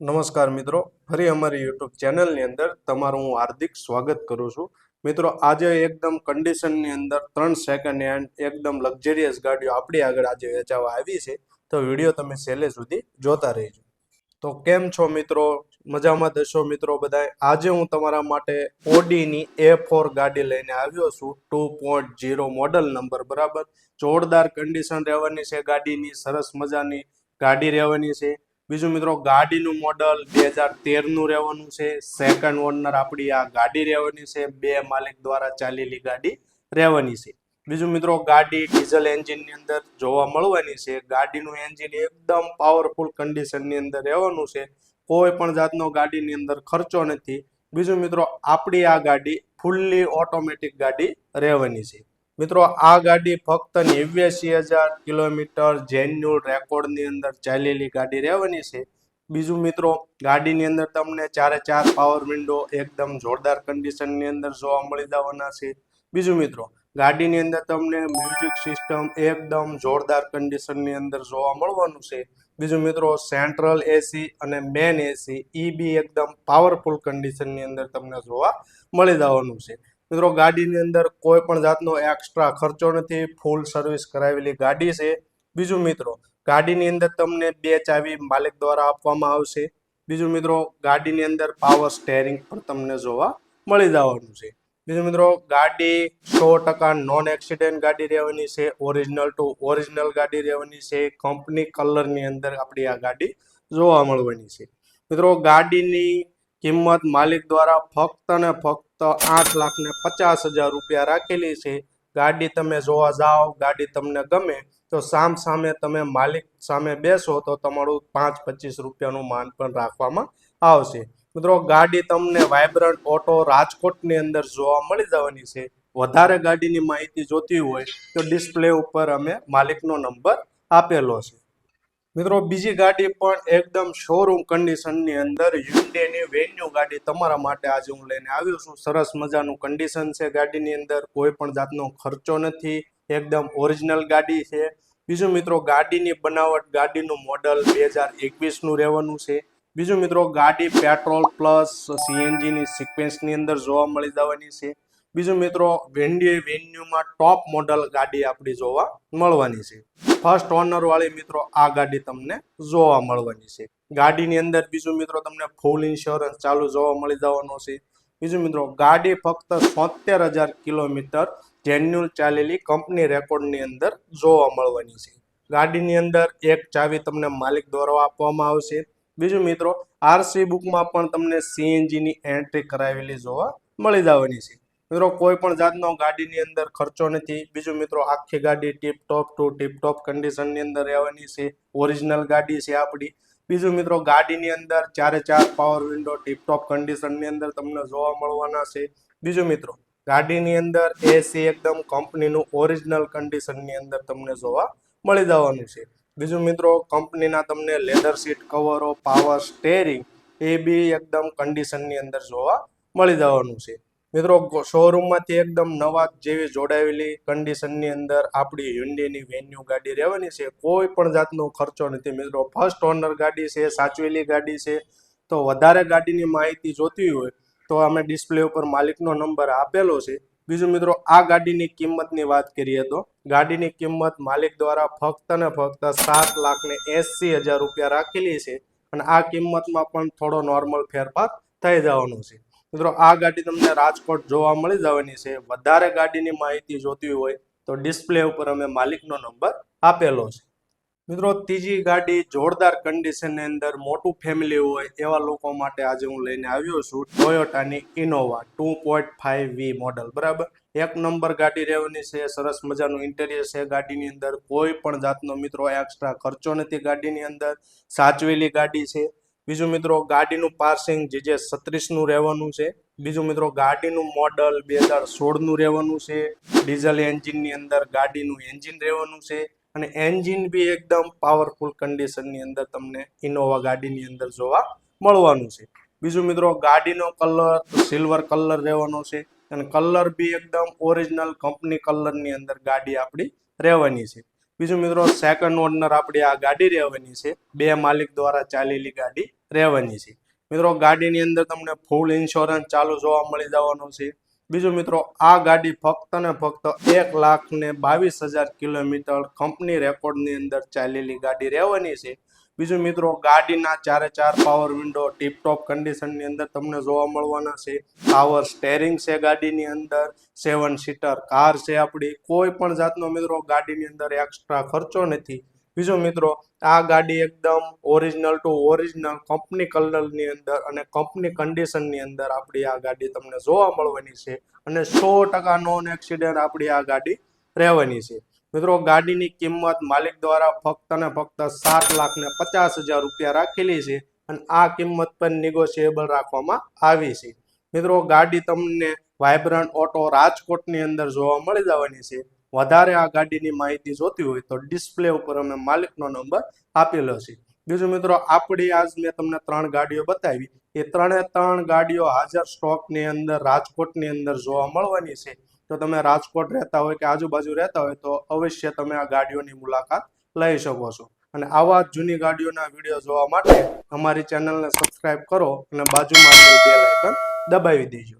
નમસ્કાર મિત્રો. ફરી અમારી યુટ્યુબ ચેનલની અંદર તમારું હું હાર્દિક સ્વાગત કરું છું. મિત્રો, આજે એકદમ કન્ડિશનની અંદર ત્રણ સેકન્ડ હેન્ડ એકદમ લક્ઝરિયસ ગાડીઓ આપણી આગળ આજે વેચાવા આવી છે. તો વીડિયો તમે છેલ્લે સુધી જોતા રહેજો. તો કેમ છો મિત્રો? મજામાં દશો મિત્રો બધાય? આજે હું તમારા માટે ઓડીની એ ફોર ગાડી લઈને આવ્યો છું. Two point zero model number બરાબર? જોરદાર કન્ડિશન રહેવાની છે ગાડીની, સરસ મજાની ગાડી રહેવાની છે. બીજું મિત્રો ગાડીનું મોડલ બે હજાર તેરનું રહેવાનું છે. સેકન્ડ ઓનર આપણી આ ગાડી રહેવાની છે. બે માલિક દ્વારા ચાલેલી ગાડી રહેવાની છે. બીજું મિત્રો ગાડી ડીઝલ એન્જિનની અંદર જોવા મળવાની છે. ગાડીનું એન્જિન એકદમ પાવરફુલ કન્ડિશનની અંદર રહેવાનું છે. કોઈ પણ જાતનો ગાડીની અંદર ખર્ચો નથી. બીજું મિત્રો આપણી આ ગાડી ફૂલ્લી ઓટોમેટિક ગાડી રહેવાની છે. મિત્રો, આ ગાડી ફક્ત નેવ્યાસી હજાર કિલોમીટર જેન્યુઅલ રેકોર્ડની અંદર ચાલેલી ગાડી રહેવાની છે. બીજું મિત્રો, ગાડીની અંદર તમને ચારે ચાર પાવર વિન્ડો એકદમ જોરદાર કન્ડિશનની અંદર જોવા મળી જવાના છે. બીજું મિત્રો, ગાડીની અંદર તમને મ્યુઝિક સિસ્ટમ એકદમ જોરદાર કન્ડિશનની અંદર જોવા મળવાનું છે. બીજું મિત્રો સેન્ટ્રલ એસી અને મેન એસી ઈ બી એકદમ પાવરફુલ કન્ડિશનની અંદર તમને જોવા મળી જવાનું છે. મિત્રો, ગાડીની અંદર કોઈ પણ જાતનો એક્સ્ટ્રા ખર્ચો નથી. ફૂલ સર્વિસ કરાવેલી ગાડી છે. બીજું મિત્રો, ગાડીની અંદર તમને બે ચાવી માલિક દ્વારા આપવામાં આવશે. બીજું મિત્રો, ગાડીની અંદર પાવર સ્ટેરિંગ પણ તમને જોવા મળી જવાનું છે. બીજું મિત્રો, ગાડી સો ટકા નોન એક્સિડન્ટ ગાડી રહેવાની છે. ઓરિજિનલ ટુ ઓરિજિનલ ગાડી રહેવાની છે. કંપની કલરની અંદર આપણી આ ગાડી જોવા મળવાની છે. મિત્રો, ગાડીની કિંમત માલિક દ્વારા ફક્ત ને ફક્ત આઠ લાખ ને પચાસ હજાર રૂપિયા રાખેલી છે. ગાડી તમે જોવા જાઓ, ગાડી તમને ગમે તો સામ સામે તમે માલિક સામે બેસો તો તમારું પાંચ પચીસ રૂપિયાનું માન પણ રાખવામાં આવશે. મિત્રો, ગાડી તમને વાઇબ્રન્ટ ઓટો રાજકોટની અંદર જોવા મળી જવાની છે. વધારે ગાડીની માહિતી જોતી હોય તો ડિસ્પ્લે ઉપર અમે માલિકનો નંબર આપેલો છે. મિત્રો, બીજી ગાડી પણ એકદમ શોરૂમ કન્ડિશનની અંદર યુન્ડેની વેન્યુ ગાડી તમારા માટે આજે હું લઈને આવ્યો છું. સરસ મજાનું કન્ડિશન છે ગાડીની અંદર. કોઈ પણ જાતનો ખર્ચો નથી. એકદમ ઓરિજિનલ ગાડી છે. બીજું મિત્રો, ગાડીની બનાવટ, ગાડીનું મોડલ બે હજાર એકવીસનું રહેવાનું છે. બીજું મિત્રો, ગાડી પેટ્રોલ પ્લસ સીએનજીની સિક્વેન્સની અંદર જોવા મળી જવાની છે. બીજું મિત્રો વેન્ડી વેન્યુમાં ટોપ મોડલ ગાડી આપણી જોવા મળવાની છે. ફર્સ્ટ ઓનર વાળી મિત્રો, આ ગાડી તમને જોવા મળવાની છે. ગાડીની અંદર બીજું મિત્રો તમને ફૂલ ઇન્સ્યોરન્સ ચાલુ જોવા મળી જવાનો છે. બીજું મિત્રો, ગાડી ફક્ત સોતેર હજાર કિલોમીટર જેન્યુલ ચાલેલી કંપની રેકોર્ડની અંદર જોવા મળવાની છે. ગાડીની અંદર એક ચાવી તમને માલિક દ્વારા આપવામાં આવશે. બીજું મિત્રો આરસી બુકમાં પણ તમને સીએનજીની એન્ટ્રી કરાવેલી જોવા મળી જવાની છે. મિત્રો, કોઈ પણ જાતનો ગાડીની અંદર ખર્ચો નથી. બીજું મિત્રો, આખી ગાડી tip top to tip top કન્ડિશનની અંદર રહેવાની છે. ઓરિજિનલ ગાડી છે આપણી બીજું મિત્રો, ગાડીની અંદર ચારે ચાર પાવર વિન્ડો ટીપ ટોપ કન્ડિશનની અંદર તમને જોવા મળવાના છે. બીજું મિત્રો, ગાડીની અંદર એસી એકદમ કંપનીનું ઓરિજિનલ કન્ડિશનની અંદર તમને જોવા મળી જવાનું છે. બીજું મિત્રો કંપનીના તમને લેધર સીટ કવરો પાવર સ્ટેરિંગ એ બી એકદમ કન્ડિશનની અંદર જોવા મળી જવાનું છે. મિત્રો શોરૂમમાંથી એકદમ નવા જેવી જોડાયેલી કન્ડિશનની અંદર આપણી હ્યુન્ડીની વેન્યુ ગાડી રહેવાની છે. કોઈ પણ જાતનો ખર્ચો નથી મિત્રો. ફર્સ્ટ ઓનર ગાડી છે, સાચવેલી ગાડી છે. તો વધારે ગાડીની માહિતી જોતી હોય તો અમે ડિસ્પ્લે ઉપર માલિકનો નંબર આપેલો છે. બીજું મિત્રો, આ ગાડીની કિંમતની વાત કરીએ તો ગાડીની કિંમત માલિક દ્વારા ફક્ત ને ફક્ત સાત લાખ ને એંસી હજાર રૂપિયા રાખેલી છે અને આ કિંમતમાં પણ થોડો નોર્મલ ફેરફાર થઈ જવાનો છે. મિત્રો, આ ગાડી તમને રાજકોટ જોવા મળી જવાની છે. વધારે ગાડીની માહિતી જોતી હોય તો ડિસ્પ્લે ઉપર અમે માલિકનો નંબર આપેલો છે. મિત્રો, ત્રીજી ગાડી જોરદાર કન્ડિશનની અંદર, મોટું ફેમિલી હોય એવા લોકો માટે આજે હું લઈને આવ્યો છું. ટોયોટાની Innova two point five V model બરાબર? એક નંબર ગાડી રહેવાની છે, સરસ મજાનું ઇન્ટેરિયર છે ગાડીની અંદર. કોઈ પણ જાતનો મિત્રો એક્સ્ટ્રા ખર્ચો નથી ગાડીની અંદર. સાચવેલી ગાડી છે. બીજું મિત્રો ગાડીનું પાર્સિંગ જે જે સત્રીસનું રહેવાનું છે. બીજું મિત્રો ગાડીનું મોડલ બે હજાર સોળનું રહેવાનું છે. ડીઝલ એન્જિનની અંદર ગાડીનું એન્જિન રહેવાનું છે. અને એન્જિન બી એકદમ પાવરફુલ કન્ડિશનની અંદર તમને ઇનોવા ગાડીની અંદર જોવા મળવાનું છે. બીજું મિત્રો ગાડીનો કલર સિલ્વર કલર રહેવાનો છે. અને કલર બી એકદમ ઓરિજિનલ કંપની કલરની અંદર ગાડી આપણી રહેવાની છે. બીજું મિત્રો સેકન્ડ ઓનર આપણી આ ગાડી રહેવાની છે. બે માલિક દ્વારા ચાલેલી ગાડી રહેવાની છે. મિત્રો, ગાડીની અંદર તમને ફૂલ ઇન્સ્યોરન્સ ચાલુ જોવા મળી જવાનો છે. બીજું મિત્રો, આ ગાડી ફક્ત ને ફક્ત એક લાખ ને બાવીસ હજાર કિલોમીટર કંપની રેકોર્ડની અંદર ચાલેલી ગાડી રહેવાની છે. બીજું મિત્રો, ગાડીના ચારે ચાર પાવર વિન્ડો ટીપટોપ કન્ડિશનની અંદર તમને જોવા મળવાના છે. પાવર સ્ટેરિંગ છે ગાડીની અંદર સેવન સીટર કાર છે આપણી. કોઈ પણ જાતનો મિત્રો, ગાડીની અંદર એક્સ્ટ્રા ખર્ચો નથી. બીજો મિત્રો, આ ગાડી એકદમ ઓરિજિનલ ટુ ઓરિજિનલ કંપની કલરની અંદર અને કંપની કન્ડિશનની અંદર આપણી આ ગાડી તમને જોવા મળવાની છે અને સો ટકા નોન એક્સિડન્ટ આપણી આ ગાડી રહેવાની છે. મિત્રો, ગાડીની કિંમત માલિક દ્વારા ફક્ત ને ફક્ત સાત લાખ ને પચાસ હજાર રૂપિયા રાખેલી છે અને આ કિંમત પર નિગોશિયેબલ રાખવામાં આવી છે. મિત્રો, ગાડી તમને વાઇબ્રન્ટ ઓટો રાજકોટની અંદર જોવા મળી જવાની છે. વધારે આ ગાડીની માહિતી જોતી હોય તો ડિસ્પ્લે ઉપર અમે માલિકનો નંબર આપેલો છે. બીજું મિત્રો, આપણી આજ મેં તમને ત્રણ ગાડીઓ બતાવી. એ ત્રણે ત્રણ ગાડીઓ હાજર સ્ટોકની અંદર, રાજકોટની અંદર જોવા મળવાની છે. તો તમે રાજકોટ રહેતા હોય કે આજુબાજુ રહેતા હોય તો અવશ્ય તમે આ ગાડીઓની મુલાકાત લઈ શકો છો. અને આવા જૂની ગાડીઓના વીડિયો જોવા માટે અમારી ચેનલને સબસ્ક્રાઇબ કરો અને બાજુમાં બેલ આઇકન દબાવી દેજો.